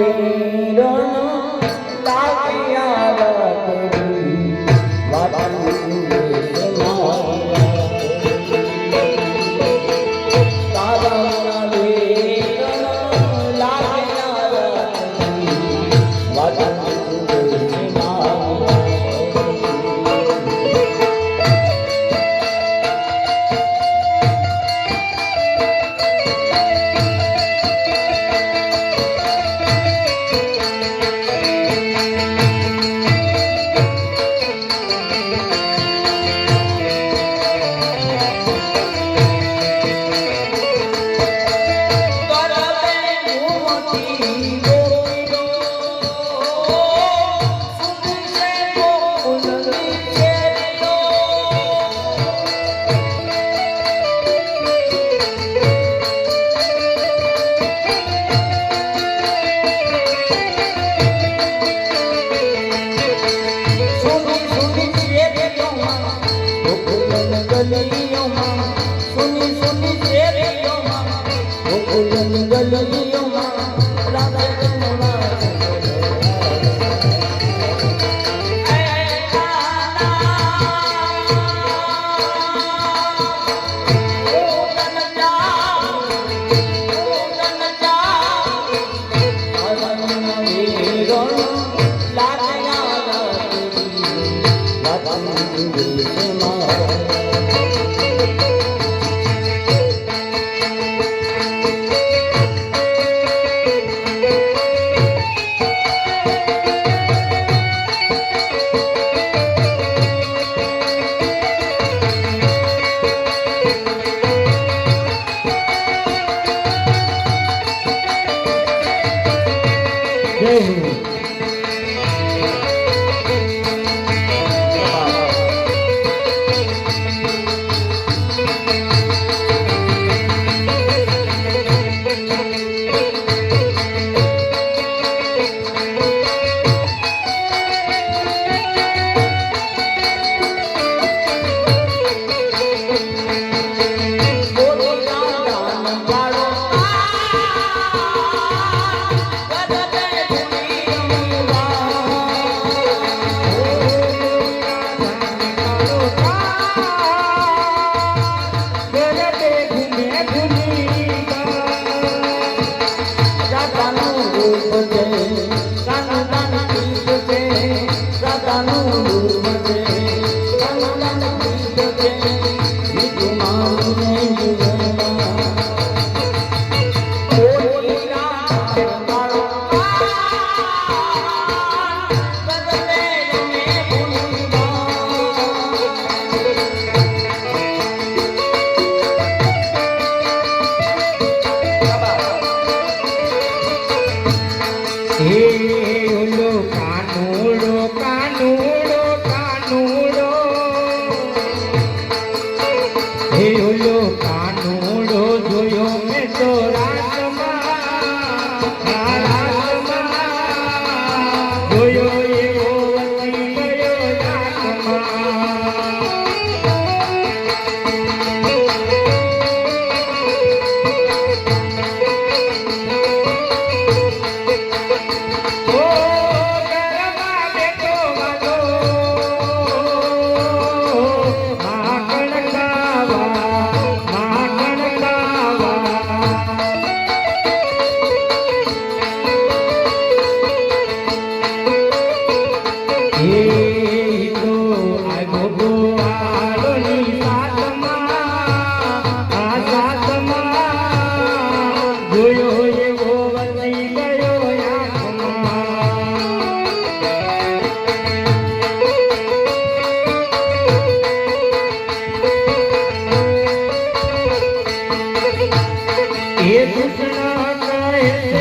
Wait on তীরে লা লা লা লা লা કૃષ્ણ કહે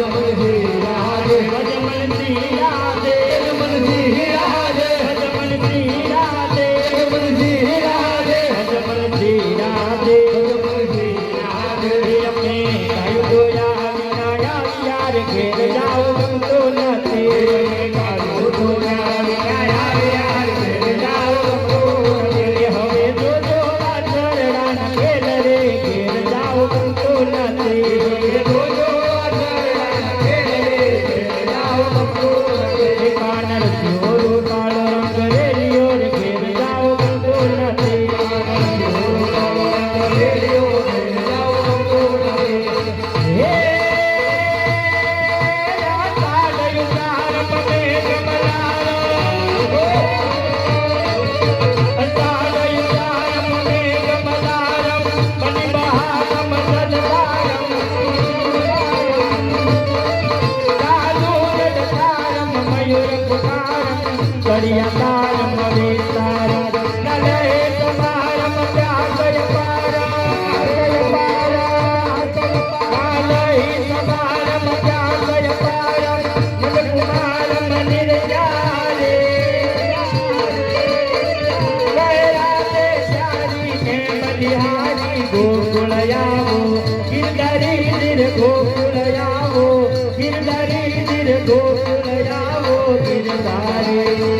جو تهيري Thank you. ચડિયા તાર મળે તારા નલે તમાર મત્યા ગય પારા ગય પારા કાલે તમાર મત્યા ગય પારા મન કુમાર મને રે જારે રાતે સારી ને બલિહારી ગોકુળ આવો ગિરધરી નિર ગોકુળ આવો ગિરધરી નિર ગોકુળ આવો ગિરધારી